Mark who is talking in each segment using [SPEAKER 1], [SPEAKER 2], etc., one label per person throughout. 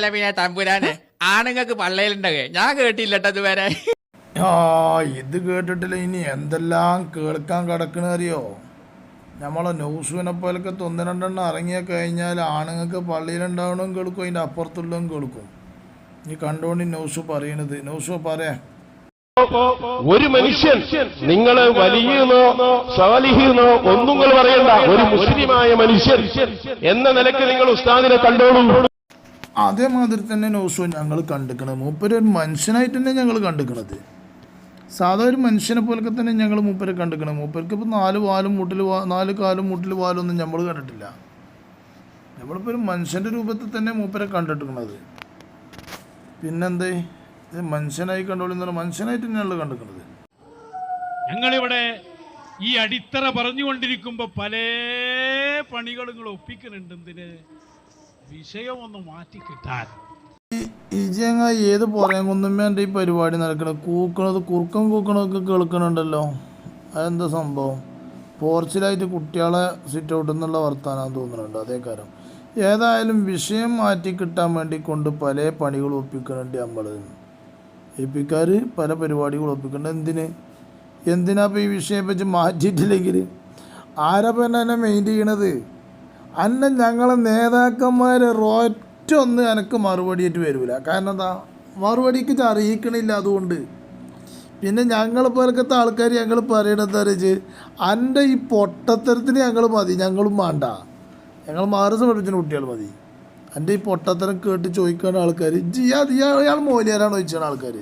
[SPEAKER 1] അതല്ല പിന്നെ തമ്പുരാനെ ആണുങ്ങൾക്ക് പള്ളയിലുണ്ടാകെ ഞാൻ കേട്ടില്ലട്ടോ ഇതുവരെ.
[SPEAKER 2] ആ ഇത് കേട്ടിട്ടില്ല. ഇനി എന്തെല്ലാം കേൾക്കാൻ കിടക്കണ അറിയോ? നമ്മളെ നൗസുവിനെ പോലൊക്കെ ഒന്ന് രണ്ടെണ്ണം ഇറങ്ങിയ കഴിഞ്ഞാൽ ആണുങ്ങൾക്ക് പള്ളിയിലുണ്ടാവണം കേൾക്കും അതിന്റെ അപ്പുറത്തുള്ളതും കേൾക്കും. നീ കണ്ടോണ്ട് നൗസു ന്യൂസ് പറയണത്. നൗസു പറയാ
[SPEAKER 3] ഒരു മനുഷ്യൻ നിങ്ങൾ വലിയെന്നോ സാലിഹിന്നോ ഒന്നും പറയണ്ട. ഒരു മുസ്ലിമായ മനുഷ്യൻ എന്ന നിലയ്ക്ക് നിങ്ങൾ ഉസ്താദിനെ കണ്ടോളൂ.
[SPEAKER 2] അതേമാതിരി തന്നെ ന്യൂസ് ഞങ്ങൾ കണ്ടിക്കണത് മൂപ്പര് ഒരു മനുഷ്യനായിട്ട് തന്നെ ഞങ്ങൾ കണ്ടിക്കണത്. സാധാ ഒരു മനുഷ്യനെ പോലൊക്കെ തന്നെ ഞങ്ങൾ മൂപ്പരെ കണ്ടിക്കണം. മൂപ്പർക്ക് ഇപ്പോൾ നാല് വാലും മുട്ടിൽ വാ നാല് കാലും മുട്ടിൽ വാലൊന്നും നമ്മൾ കണ്ടിട്ടില്ല. നമ്മളിപ്പോൾ ഒരു മനുഷ്യന്റെ രൂപത്തിൽ തന്നെ മൂപ്പരെ കണ്ടിട്ടുള്ളത്. പിന്നെന്തേ? മനുഷ്യനായി കണ്ടോളിന്ന് മനുഷ്യനായിട്ട് തന്നെയാണ് കണ്ടിക്കുന്നത്
[SPEAKER 4] ഞങ്ങളിവിടെ ഈ അടിത്തറ പറഞ്ഞുകൊണ്ടിരിക്കുമ്പോൾ പല പണികളും ഒപ്പിക്കുന്നുണ്ട് എന്തിന്? വിഷയം ഒന്ന് മാറ്റി കിട്ടാൻ
[SPEAKER 2] ഇജങ്ങ ഏത് പറയാൻ കുന്നുമ്മേന്റെ ഈ പരിപാടി നടക്കണം? കൂക്കണത് കുറുക്കം കൂക്കണതൊക്കെ കേൾക്കണുണ്ടല്ലോ. അതെന്താ സംഭവം? പോർച്ചിലായിട്ട് കുട്ടികളെ സിറ്റ് ഔട്ട് എന്നുള്ള വർത്താനം തോന്നുന്നുണ്ട് അതേ കാര്യം. ഏതായാലും വിഷയം മാറ്റി കിട്ടാൻ വേണ്ടി കൊണ്ട് പല പണികൾ ഒപ്പിക്കണുണ്ട് നമ്മൾ ഏപ്പിക്കാർ പല പരിപാടികൾ ഒപ്പിക്കണ്ട എന്തിന്? എന്തിനാ ഇപ്പോൾ ഈ വിഷയം വെച്ച് മാറ്റിയിട്ടില്ലെങ്കിൽ ആരാ പിന്നെ എന്നെ മെയിന്റെ ചെയ്യണത്? അന്നെ ഞങ്ങളെ നേതാക്കന്മാർ ഒറ്റൊന്ന് എനക്ക് മറുപടിയായിട്ട് വരില്ല കാരണം എന്താ? മറുപടിക്ക് അറിയിക്കണില്ല അതുകൊണ്ട്. പിന്നെ ഞങ്ങൾ പോലത്തെ ആൾക്കാർ ഞങ്ങൾ പറയണത് അറിയിച്ച് എന്റെ ഈ പൊട്ടത്തരത്തിന് ഞങ്ങൾ മതി. ഞങ്ങളും വേണ്ട. ഞങ്ങൾ മാറസ് പഠിപ്പിച്ച കുട്ടികൾ മതി. എന്റെ ഈ പൊട്ടത്തരം കേട്ട് ചോദിക്കേണ്ട ആൾക്കാർ ജിയാ ഇയാൾ മോലിയാരാണ് ചോദിച്ചാണ് ആൾക്കാർ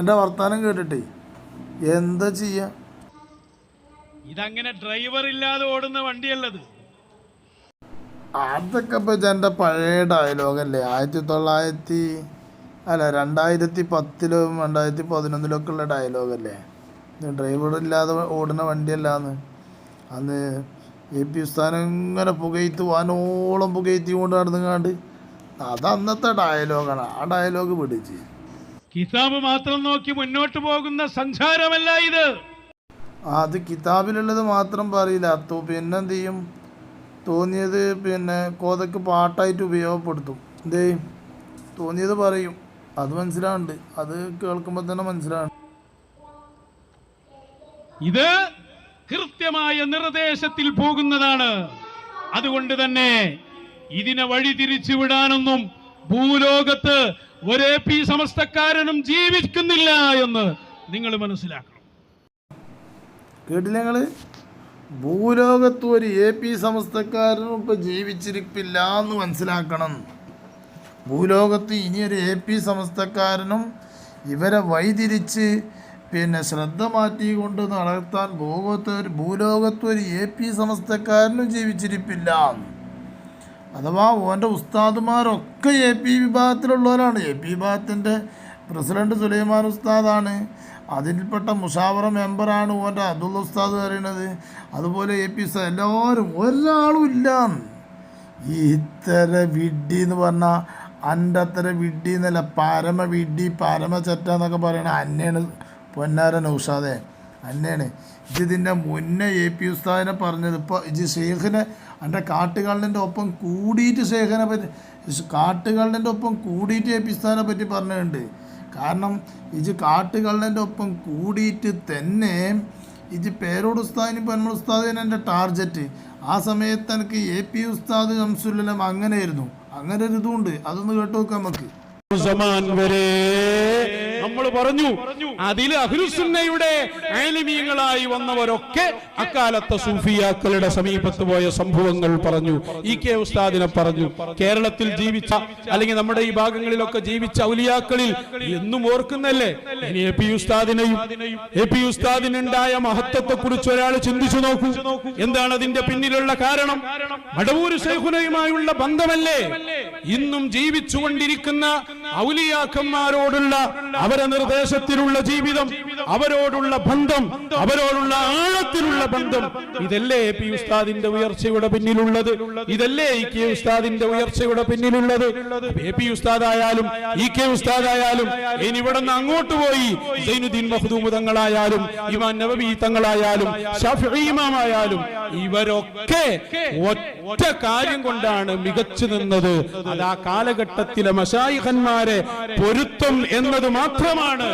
[SPEAKER 2] എന്റെ വർത്തമാനം കേട്ടിട്ടേ എന്താ ചെയ്യുക
[SPEAKER 4] ഇതങ്ങനെ ഡ്രൈവർ ഇല്ലാതെ ഓടുന്ന വണ്ടിയല്ലത്.
[SPEAKER 2] അതൊക്കെ ഇപ്പൊ എന്റെ പഴയ ഡയലോഗല്ലേ ആയിരത്തി തൊള്ളായിരത്തി അല്ല രണ്ടായിരത്തി പത്തിലും രണ്ടായിരത്തി പതിനൊന്നിലും ഒക്കെ ഉള്ള ഡയലോഗല്ലേ ഡ്രൈവർ ഇല്ലാതെ ഓടുന്ന വണ്ടിയല്ലാന്ന്. അന്ന് എ പി ഉസ്താൻ ഇങ്ങനെ പുകയത്ത് വാനോളം പുകയത്തി കൊണ്ട് നടന്നുകാണ്ട് അത് അന്നത്തെ ഡയലോഗാണ് ആ ഡയലോഗ് പിടിച്ച്
[SPEAKER 4] കിതാബ് മാത്രം നോക്കി മുന്നോട്ട് പോകുന്ന സഞ്ചാരമല്ല ഇത്.
[SPEAKER 2] അത് കിതാബിലുള്ളത് മാത്രം പറയില്ല. അത്തോ പിന്നെന്ത് ചെയ്യും? തോന്നിയത് പിന്നെ കോതക്ക് പാട്ടായിട്ട് ഉപയോഗപ്പെടുത്തും. എന്തേ തോന്നിയത് പറയും. അത് മനസ്സിലാവുന്നുണ്ട് അത് കേൾക്കുമ്പോൾ തന്നെ മനസ്സിലാണ്
[SPEAKER 4] ഇത് കൃത്യമായ നിർദ്ദേശത്തിൽ പോകുന്നതാണ്. അതുകൊണ്ട് തന്നെ ഇതിനെ വഴി തിരിച്ചുവിടാനൊന്നും ഭൂലോകത്ത് ഒരേ പി സമസ്തക്കാരനും ജീവിക്കുന്നില്ല എന്ന് നിങ്ങൾ മനസ്സിലാക്കണം.
[SPEAKER 2] കേട്ടില്ല ഭൂലോകത്ത് ഒരു എ പി സമസ്തക്കാരനും ഇപ്പം ജീവിച്ചിരിപ്പില്ല എന്ന് മനസ്സിലാക്കണം. ഭൂലോകത്ത് ഇനിയൊരു എ പി സമസ്തക്കാരനും ഇവരെ വൈതിരിച്ച് പിന്നെ ശ്രദ്ധ മാറ്റിക്കൊണ്ട് നടത്താൻ ഭൂലോകത്ത് ഒരു ഭൂലോകത്ത് ഒരു എ പി സമസ്തക്കാരനും ജീവിച്ചിരിപ്പില്ല. അഥവാ ഓന്റെ ഉസ്താദുമാരൊക്കെ എ പി വിഭാഗത്തിലുള്ളവരാണ്. എ പി വിഭാഗത്തിന്റെ പ്രസിഡന്റ് സുലൈമാൻ ഉസ്താദാണ്. അതിൽപ്പെട്ട മുഷാവറ മെമ്പറാണ് ഓന്റെ അബ്ദുള്ള ഉസ്താദ് പറയുന്നത്. അതുപോലെ എ പി ഉസ്താദ് എല്ലാവരും ഒരാളും ഇല്ല. ഇത്തര വിഡ്ഡി എന്ന് പറഞ്ഞാൽ അന്റെ അത്ര വിഡ്ഡി എന്നല്ല പരമ വിഡ്ഡി പരമ ചെറ്റ എന്നൊക്കെ പറയണ അന്നയാണ് പൊന്നാര നൗഷാദെ. അന്നയാണ് ഇതിന്റെ മുന്നേ എ പി ഉസ്താദിനെ പറഞ്ഞത്. ഇപ്പോൾ ഇത് ഷെയ്ഖിനെ എന്റെ കാട്ടുകള്ളന്റെ ഒപ്പം കൂടിയിട്ട് ഷെയ്ഖിനെ പറ്റി കാട്ടുകള്ളന്റെ ഒപ്പം കൂടിയിട്ട് എ പി ഉസ്താദിനെ പറ്റി പറഞ്ഞിട്ടുണ്ട്. കാരണം ഇത് കാട്ടുകള്ളന്റെ ഒപ്പം കൂടിയിട്ട് തന്നെ ഇത് പേരോട് ഉസ്താദിന് ഇപ്പം ഉസ്താദിനും എന്റെ ടാർജറ്റ്. ആ സമയത്ത് എനിക്ക് എ പി ഉസ്താദ് ശംസുല്ലം അങ്ങനെയായിരുന്നു. അങ്ങനെ ഒരു ഇതുണ്ട്. അതൊന്ന് കേട്ടു നോക്കാം നമുക്ക്
[SPEAKER 4] വരെ നമ്മൾ പറഞ്ഞു അതിൽ അഹ്ലുസുന്നയുടെ ആലിമീങ്ങളായി വന്നവരൊക്കെ അക്കാലത്തെ സൂഫിയാക്കളുടെ സമീപത്ത് പോയ സംഭവങ്ങൾ പറഞ്ഞു. ഇ കെ ഉസ്താദിനെ പറഞ്ഞു കേരളത്തിൽ ജീവിച്ച അല്ലെങ്കിൽ നമ്മുടെ ഈ ഭാഗങ്ങളിലൊക്കെ ജീവിച്ച ഔലിയാക്കളിൽ എന്നും ഓർക്കുന്നല്ലേ? ഇനി എ പി ഉസ്താദിനെയും എ പി ഉസ്താദിനുണ്ടായ മഹത്വത്തെ കുറിച്ച് ഒരാൾ ചിന്തിച്ചു നോക്കൂ. എന്താണ് അതിന്റെ പിന്നിലുള്ള കാരണം? മടവൂർ ശൈഖുനയുമായുള്ള ബന്ധമല്ലേ? ഇന്നും ജീവിച്ചുകൊണ്ടിരിക്കുന്ന ഔലിയാക്കന്മാരോടുള്ള അവരെ നിർദ്ദേശത്തിലുള്ള ജീവിതം അവരോടുള്ള ബന്ധം അവരോടുള്ള ആഴത്തിലുള്ള ബന്ധം. ഇതല്ലേ പി ഉസ്താദിന്റെ ഉയർച്ചയുടെ പിന്നിലുള്ളത്? ഇതല്ലേ ഇ കെ ഉസ്താദിന്റെ ഉയർച്ചയുടെ പിന്നിലുള്ളത്? എ പി ഉസ്താദായാലും ഇ കെ ഉസ്താദായാലും ഇനി ഇവിടെ നിന്ന് അങ്ങോട്ട് പോയി സൈനുദ്ദീൻ മഹദൂമ് തങ്ങളായാലും ഇമാൻ നവബി തങ്ങളായാലും ഷഫീമായാലും ഇവരൊക്കെ ഒറ്റ കാര്യം കൊണ്ടാണ് മികച്ചു നിന്നത്. അത് ആ കാലഘട്ടത്തിലെ മഷായിഖന്മാരെ പൊരുത്തം എന്നത് മാത്രമാണ്.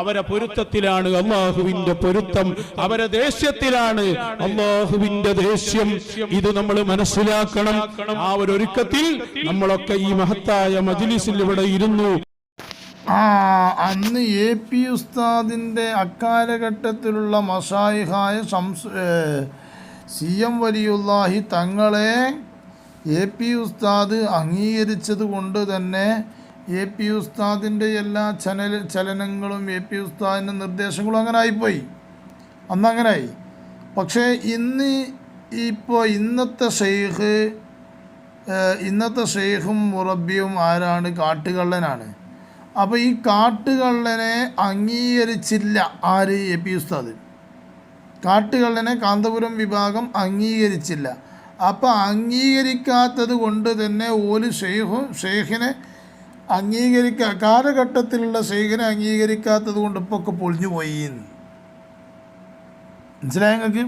[SPEAKER 4] അവരെ പൊരുത്തത്തിലാണ് അള്ളാഹുവിന്റെ പൊരുത്തം. അവരെ ദേഷ്യത്തിലാണ് അള്ളാഹുവിന്റെ ദേഷ്യം. ഇത് നമ്മൾ മനസ്സിലാക്കണം. ആ ഒരു ഒരുക്കത്തിൽ നമ്മളൊക്കെ ഈ മഹത്തായ മജിലിസിൽ ഇവിടെ ഇരുന്നു.
[SPEAKER 2] ആ അന്ന് എ പി ഉസ്താദിന്റെ അക്കാലഘട്ടത്തിലുള്ള മസായിഹായ ഷംസ് സി എം വലിയുല്ലാഹി തങ്ങളെ എ പി ഉസ്താദ് അംഗീകരിച്ചത് കൊണ്ട് തന്നെ എ പി ഉസ്താദിന്റെ എല്ലാ ചനൽ ചലനങ്ങളും എ പി ഉസ്താദിന്റെ നിർദ്ദേശങ്ങളും അങ്ങനെ ആയിപ്പോയി. അന്ന് അങ്ങനായി പക്ഷേ ഇന്ന് ഇപ്പോൾ ഇന്നത്തെ ഷെയ്ഖ് ഇന്നത്തെ ഷെയ്ഖും മുറബിയും ആരാണ്? കാട്ടുകള്ളനാണ്. അപ്പോൾ ഈ കാട്ടുകള്ളനെ അംഗീകരിച്ചില്ല ആര്? എ പി ഉസ്താദ്. കാട്ടുകള്ളനെ കാന്തപുരം വിഭാഗം അംഗീകരിച്ചില്ല. അപ്പോൾ അംഗീകരിക്കാത്തത് കൊണ്ട് തന്നെ ഓൽ ഷെയ്ഖും ഷെയ്ഖിനെ അംഗീകരിക്കുക കാലഘട്ടത്തിലുള്ള ഷെയ്ഖിനെ അംഗീകരിക്കാത്തത് കൊണ്ട് ഇപ്പോൾ ഒക്കെ പൊളിഞ്ഞു പോയി. മനസ്സിലായ നിങ്ങൾക്ക്?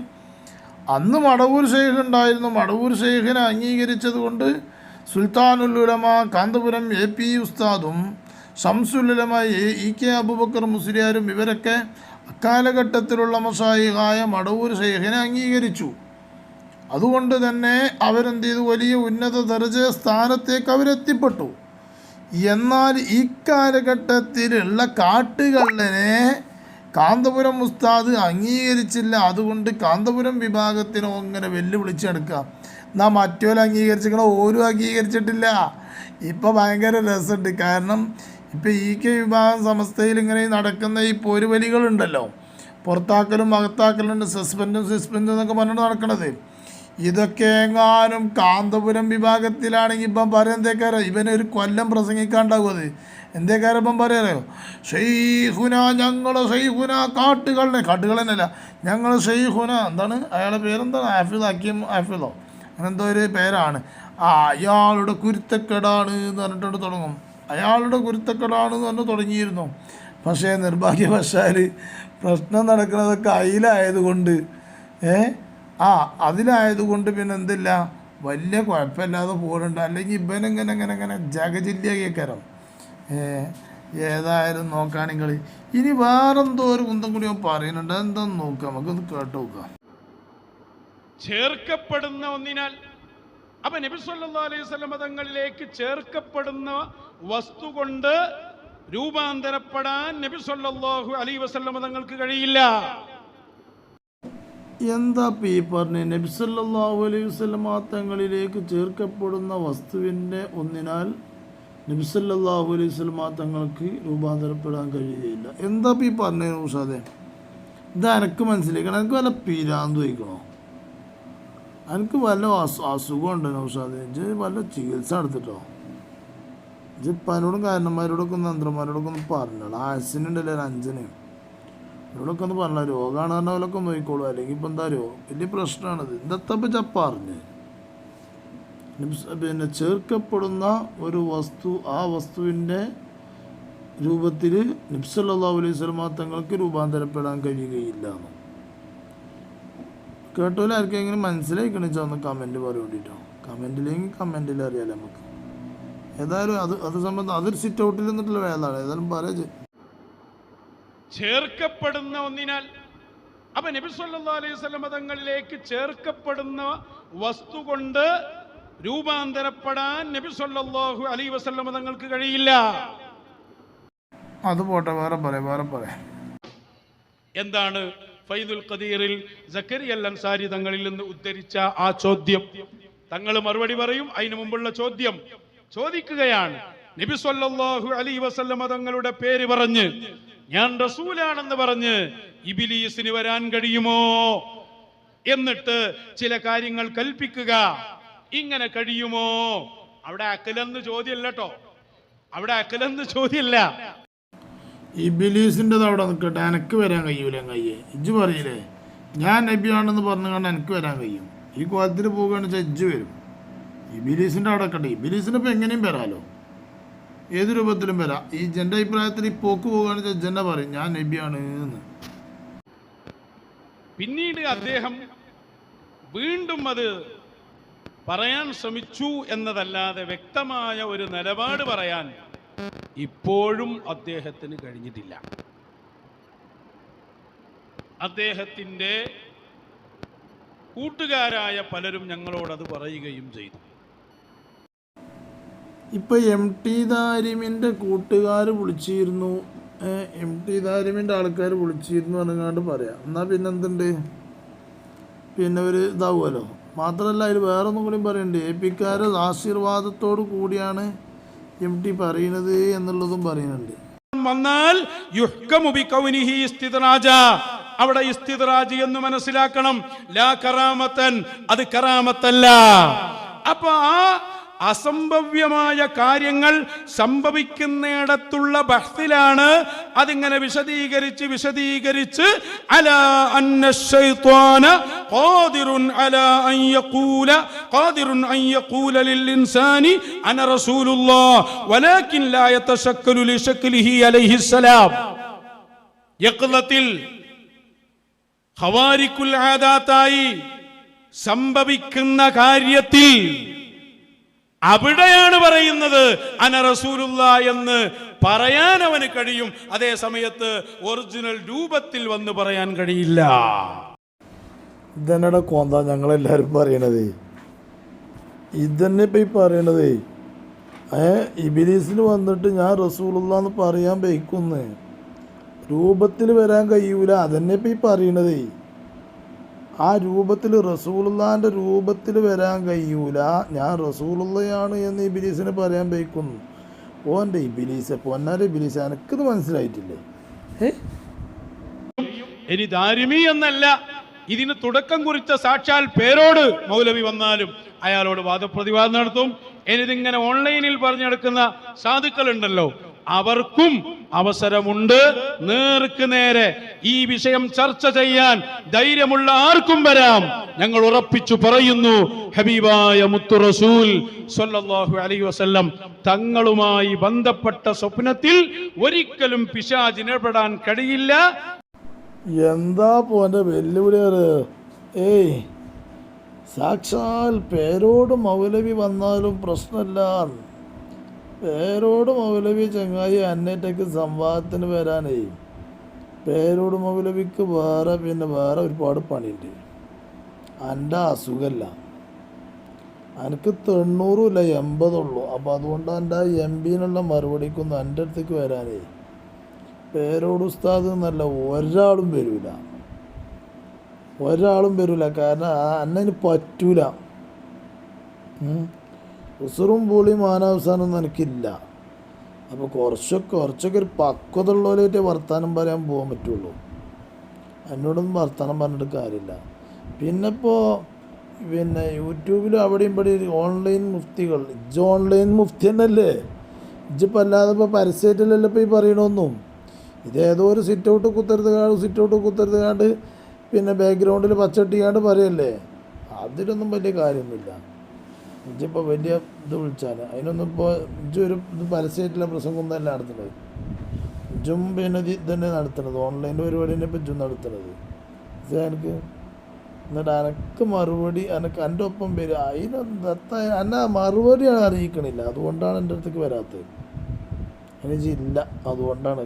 [SPEAKER 2] അന്ന് മടവൂർ ശേഖൻ ഉണ്ടായിരുന്നു. മടവൂർ ശേഖനെ അംഗീകരിച്ചത് കൊണ്ട് സുൽത്താനുൽ ഉലമ കാന്തപുരം എ പി ഉസ്താദും Shamsul Ulama A E K Abubakar മുസ്ലിയാരും ഇവരൊക്കെ അക്കാലഘട്ടത്തിലുള്ള മസായികായ മടവൂർ ശേഖനെ അംഗീകരിച്ചു. അതുകൊണ്ട് തന്നെ അവരെന്ത് ചെയ്തു? വലിയ ഉന്നത ദർജ സ്ഥാനത്തേക്ക് അവരെത്തിപ്പെട്ടു. എന്നാൽ ഈ കാലഘട്ടത്തിലുള്ള കാട്ടുകള്ളനെ കാന്തപുരം ഉസ്താദ് അംഗീകരിച്ചില്ല. അതുകൊണ്ട് കാന്തപുരം വിഭാഗത്തിനോ അങ്ങനെ വെല്ലുവിളിച്ചെടുക്കാം എന്നാ മറ്റോല അംഗീകരിച്ചിരിക്കണ ഓരും അംഗീകരിച്ചിട്ടില്ല. ഇപ്പോൾ ഭയങ്കര രസമുണ്ട്. കാരണം ഇപ്പോൾ ഈ കെ വിഭാഗം സമസ്തയിൽ ഇങ്ങനെ നടക്കുന്ന ഈ പോരുവലികളുണ്ടല്ലോ. പുറത്താക്കലും അകത്താക്കലുണ്ട് സസ്പെൻഡും സസ്പെൻഡും എന്നൊക്കെ പറഞ്ഞിട്ട് നടക്കണത്. ഇതൊക്കെ എങ്ങാനും കാന്തപുരം വിഭാഗത്തിലാണെങ്കിൽ ഇപ്പം പറയാൻ എന്തേക്കാരോ? ഇവനൊരു കൊല്ലം പ്രസംഗിക്കാണ്ടാവും അത് എന്തേക്കാരം ഇപ്പം പറയാറോ ഷെയ്ഹുന ഞങ്ങൾ ഷെയ്ഹുന കാട്ടുകളെ കാട്ടുകളെന്നല്ല ഞങ്ങൾ ഷെയ്ഹുന എന്താണ്? അയാളുടെ പേരെന്താണ്? ആഫിദ് ഹക്കീം ആഫിദോ. അങ്ങനെന്തോ ഒരു പേരാണ്. ആ അയാളുടെ കുരുത്തക്കേടാണ് എന്ന് പറഞ്ഞിട്ടുണ്ട് തുടങ്ങും. അയാളുടെ കുരുത്തക്കേടാണ് എന്ന് പറഞ്ഞ് തുടങ്ങിയിരുന്നു. പക്ഷേ നിർഭാഗ്യവശാൽ പ്രശ്നം നടക്കുന്നതൊക്കെ അയിലായതുകൊണ്ട് ഏ? ആ അതിലായതുകൊണ്ട് പിന്നെ എന്തില്ല? വലിയ കുഴപ്പമില്ലാതെ പോകുന്നുണ്ട് അല്ലെങ്കിൽ ഇവനെങ്ങനെ ഇങ്ങനെ ഇങ്ങനെ ജഗജില്ല കേൾക്കാരം ഏ ഏതായാലും നോക്കുകയാണെങ്കിൽ ഇനി വേറെന്തോ ഒരു കുന്തം കൂടി പറയുന്നുണ്ട്. എന്താന്ന് നോക്കാം. നമുക്കൊന്ന് കേട്ട് നോക്കാം.
[SPEAKER 4] ചേർക്കപ്പെടുന്ന ഒന്നിനാൽ അപ്പൊ നബി അലൈഹി വസല്ലം തങ്ങളിലേക്ക് ചേർക്കപ്പെടുന്ന വസ്തു കൊണ്ട് രൂപാന്തരപ്പെടാൻ നബി സല്ലല്ലാഹു അലൈഹി വസല്ലം തങ്ങൾക്ക് കഴിയില്ല.
[SPEAKER 2] എന്താ ഈ പറഞ്ഞ നബിസല്ലാഹു അലൈഹി വസ്ലമ തങ്ങളിലേക്ക് ചേർക്കപ്പെടുന്ന വസ്തുവിന്റെ ഒന്നിനാൽ നബിസല്ലാഹു അലൈഹി വസ്ലമ തങ്ങൾക്ക് രൂപാന്തരപ്പെടാൻ കഴിയുകയില്ല. എന്താ ഈ പറഞ്ഞ ഉഷാദെ ഇത് എനക്ക് മനസ്സിലാക്കണം എനിക്ക് വല്ല പീരാന്ന് വയ്ക്കണോ എനിക്ക് വല്ല അസു അസുഖം ഉണ്ട് നൗഷാദെ ഇജ് വല്ല ചികിത്സ എടുത്തിട്ടോ ഇത് പലരോടും കാരണന്മാരോടൊക്കെ തന്ത്രന്മാരോടൊക്കെ ഒന്ന് പറഞ്ഞോളൂ. ആസിനുണ്ടല്ലോ ഒരു അഞ്ചന്. ഇവരൊക്കെ ഒന്ന് പറഞ്ഞ രോഗമാണ് പറഞ്ഞ പോലൊക്കെ നോക്കിക്കോളൂ. അല്ലെങ്കിൽ ഇപ്പം എന്താ രോഗം? വലിയ പ്രശ്നമാണത് ഇന്നത്തെ ചപ്പറിഞ്ഞ് പിന്നെ ചേർക്കപ്പെടുന്ന ഒരു വസ്തു ആ വസ്തുവിന്റെ രൂപത്തിൽ നിബ്സല്ലാ അലൈഹി തങ്ങൾക്ക് രൂപാന്തരപ്പെടാൻ കഴിയുകയില്ല എന്ന്. കേട്ടോലെ ആർക്കെങ്കിലും മനസ്സിലായിക്കണിച്ചാൽ ഒന്ന് കമന്റ് പറയൂണ്ടിട്ടോ കമന്റില്ലെങ്കിൽ കമന്റിൽ അറിയാലോ നമുക്ക്. ഏതായാലും അത് അത് സംബന്ധം അതൊരു സിറ്റ് ഔട്ടിൽ നിന്നിട്ടുള്ള വേദമാണ് ഏതായാലും പറയാ
[SPEAKER 4] ചേർക്കപ്പെടുന്ന ഒന്നിനാൽ അപ്പൊ നബിസ്വല്ലാ അലൈഹി വസല്ലം തങ്ങളിലേക്ക് ചേർക്കപ്പെടുന്ന വസ്തു കൊണ്ട് രൂപാന്തരപ്പെടാൻ നബി അലൈ അലൈഹി മതങ്ങൾക്ക് തങ്ങൾക്ക് കഴിയില്ല.
[SPEAKER 2] അത് പോട്ടെ വേറെ പറയാം വേറെ പറയാം.
[SPEAKER 4] എന്താണ് ഫൈദുൽ ഖദീറിൽ സക്കരിയ അൽ അൻസാരി തങ്ങളിൽ നിന്ന് ഉദ്ധരിച്ച ആ ചോദ്യം? തങ്ങൾ മറുപടി പറയും അതിനു മുമ്പുള്ള ചോദ്യം ചോദിക്കുകയാണ്. നബി സല്ലല്ലാഹു അലൈഹി വസല്ലമ തങ്ങളുടെ പേര് പറഞ്ഞ് ഞാൻ റസൂലാണെന്ന് പറഞ്ഞ് ഇബിലീസിന് വരാൻ കഴിയുമോ? എന്നിട്ട് ചില കാര്യങ്ങൾ കൽപ്പിക്കുക. ഇങ്ങനെ കഴിയുമോ? അവിടെ അക്കലെന്ന് ചോദ്യമല്ല കേട്ടോ അവിടെ അക്കലെന്ന് ചോദ്യമല്ല.
[SPEAKER 2] ഇബിലീസിന്റെത് അവിടെ നിൽക്കട്ടെ. എനക്ക് വരാൻ കഴിയൂല കയ്യെ. ഇജ്ജ് പറയില്ലേ? ഞാൻ നബിയാണെന്ന് പറഞ്ഞു കണ്ട് എനിക്ക് വരാൻ കഴിയും. ഈ കോലത്തിൽ പോകുകയാണെന്ന് വെച്ചാൽ ഇജ്ജ് വരും. ഇബിലീസിന്റെ അവിടെ നിൽക്കട്ടെ. ഇബിലീസിനിപ്പോൾ എങ്ങനെയും വരാമല്ലോ ഏത് രൂപത്തിലും വരാം. ഈ ജന്റെ അഭിപ്രായത്തിൽ ഈ പോക്ക് പോകുകയാണെന്ന് വെച്ചാൽ ജന്നെ പറയും ഞാൻ നബിയാണ് എന്ന്.
[SPEAKER 4] പിന്നീട് അദ്ദേഹം വീണ്ടും അത് പറയാൻ ശ്രമിച്ചു എന്നതല്ലാതെ വ്യക്തമായ ഒരു നിലപാട് പറയാൻ ഇപ്പോഴും അദ്ദേഹത്തിന് കഴിഞ്ഞിട്ടില്ല. അദ്ദേഹത്തിന്റെ കൂട്ടുകാരായ പലരും ഞങ്ങളോടത് പറയുകയും ചെയ്തു.
[SPEAKER 2] ഇപ്പൊ എം ടി ദാരിമിന്റെ കൂട്ടുകാർ വിളിച്ചിരുന്നു. എം ടി ദാരിമിന്റെ ആൾക്കാർ വിളിച്ചിരുന്നു പറഞ്ഞാണ്ട് പറയാം. എന്നാൽ പിന്നെ എന്തുണ്ട് പിന്നെ ഒരു ഇതാവുമല്ലോ. മാത്രമല്ല അതിൽ വേറെ ഒന്നും കൂടി പറയുന്നുണ്ട് എ പിക്കാരെ ആശീർവാദത്തോടു കൂടിയാണ് എം ടി പറയുന്നത് എന്നുള്ളതും പറയുന്നുണ്ട്.
[SPEAKER 4] വന്നാൽ അവിടെ ഇസ്തിദ്റാജ് എന്ന് മനസ്സിലാക്കണം. ലാ കറാമത്തൻ അത് കറാമത്തല്ല. അപ്പൊ ആ അസംഭവ്യമായ കാര്യങ്ങൾ സംഭവിക്കുന്നിടത്തുള്ള ബഹ്സിലാണ് അതിങ്ങനെ വിശദീകരിച്ച് വിശദീകരിച്ച് അല സംഭവിക്കുന്ന കാര്യത്തിൽ അവിടെയാണ് പറയുന്നത് അനറസൂലുള്ള എന്ന് പറയാൻ അവന് കഴിയും. അതേ സമയത്ത് ഒറിജിനൽ രൂപത്തിൽ വന്ന് പറയാൻ കഴിയില്ല.
[SPEAKER 2] ഇതന്നെടെ കോന്ത ഞങ്ങളെല്ലാവരും പറയണത്. ഇതന്നെ ഇപ്പം ഈ പറയണത്. ഏ ഇബിലീസിന് വന്നിട്ട് ഞാൻ റസൂലുള്ള എന്ന് പറയാൻ വയ്ക്കുന്നേ. രൂപത്തിൽ വരാൻ കഴിയൂല അതന്നെ ഇപ്പം ഈ പറയണത്. ആ രൂപത്തിൽ റസൂലുള്ളാന്റെ രൂപത്തിൽ വരാൻ കഴിയൂല. ഞാൻ റസൂലുള്ളയാണ് എന്ന് ഇബിലീസിന് പറയാൻ വയ്ക്കുന്നു. ഓന്റെ ഇബിലീസ് പൊന്നാരെ ഇബിലീസ് എനിക്കിത് മനസ്സിലായിട്ടില്ലേ?
[SPEAKER 4] ഇനി ദാരിമി എന്നല്ല ഇതിന് തുടക്കം കുറിച്ച സാക്ഷാൽ പേരോട് മൗലവി വന്നാലും അയാളോട് വാദപ്രതിവാദം നടത്തും. ഇനിതിങ്ങനെ ഓൺലൈനിൽ പറഞ്ഞെടുക്കുന്ന സാധുക്കൾ ഉണ്ടല്ലോ അവർക്കും അവസരമുണ്ട്. നേർക്ക് നേരെ ഈ വിഷയം ചർച്ച ചെയ്യാൻ ധൈര്യമുള്ള ആർക്കും വരാം. ഞങ്ങൾ ഉറപ്പിച്ചു പറയുന്നു ഹബീബായ മുത്തു റസൂൽ സല്ലല്ലാഹു അലൈഹി വസല്ലം തങ്ങളുമായി ബന്ധപ്പെട്ട സ്വപ്നത്തിൽ ഒരിക്കലും പിശാചിന് ഇടപെടാൻ കഴിയില്ല.
[SPEAKER 2] എന്താ പോന്റെ വെല്ലുവിളി ഏയ് സാക്ഷാൽ പേരോട് മൗലവി വന്നാലും പ്രശ്നമില്ല പേരോട് മൗലവി ചങ്ങായി അന്നേറ്റക്ക് സംവാദത്തിന് വരാനേ. പേരോട് മൗലവിക്ക് വേറെ പിന്നെ വേറെ ഒരുപാട് പണിയുണ്ട്. എന്റെ അസുഖമല്ല എനിക്ക് തൊണ്ണൂറുമില്ല എൺപതുള്ളൂ അപ്പോൾ അതുകൊണ്ട് എന്റെ എം പിന്നുള്ള മറുപടിക്കൊന്നും എന്റെ അടുത്തേക്ക് വരാനേ. പേരോട് ഉസ്താദ് എന്നല്ല ഒരാളും വരൂല. ഒരാളും വരൂല. കാരണം അന്നതിന് പറ്റൂല. ഉസുറും പൂളിയും മാനാവസാനമൊന്നും എനിക്കില്ല. അപ്പോൾ കുറച്ചൊക്കെ കുറച്ചൊക്കെ ഒരു പക്വത ഉള്ളവരായിട്ട് വർത്തമാനം പറയാൻ പോകാൻ പറ്റുള്ളൂ. എന്നോടൊന്നും വർത്തമാനം പറഞ്ഞിട്ട് കാര്യമില്ല. പിന്നെ ഇപ്പോൾ പിന്നെ യൂട്യൂബിലും അവിടെയും ഇവിടെ ഓൺലൈൻ മുഫ്തികൾ. ഇജ്ജ് ഓൺലൈൻ മുഫ്തി തന്നെയല്ലേ? ഇജ്ജിപ്പോൾ അല്ലാതെ ഇപ്പോൾ പരസ്യമായിട്ടല്ലല്ലോ ഇപ്പോൾ ഈ പറയണമൊന്നും ഇതേതോ ഒരു സിറ്റ് ഔട്ട് കുത്തരുത് കാട് സിറ്റ് ഔട്ട് കുത്തരുത് കാണ്ട് പിന്നെ ബാക്ക്ഗ്രൗണ്ടിൽ പച്ചട്ടിയാണ്ട് പറയല്ലേ? അതിലൊന്നും വലിയ കാര്യമൊന്നുമില്ല. ഇജ്ജിപ്പോൾ വലിയ ഇത് വിളിച്ചാൽ അതിനൊന്നും ഇപ്പോൾ ഇജ്ജ് ഒരു ഇത് പരസ്യമായിട്ടുള്ള പ്രസംഗമൊന്നുമല്ല നടത്തുന്നത്. ഇജ്ജും പിന്നെ ഇത് തന്നെ നടത്തുന്നത്. ഓൺലൈൻ പരിപാടി തന്നെ ഇപ്പം ഇജ്ജും നടത്തുന്നത്. ഇത് എനിക്ക് എന്നിട്ട് അനക്ക് മറുപടി അനക്ക് എന്റെ ഒപ്പം വരിക അതിനെന്താ എന്നെ മറുപടി അറിയിക്കണില്ല. അതുകൊണ്ടാണ് എന്റെ അടുത്തേക്ക് വരാത്തത്. എനിക്ക് ഇല്ല. അതുകൊണ്ടാണ്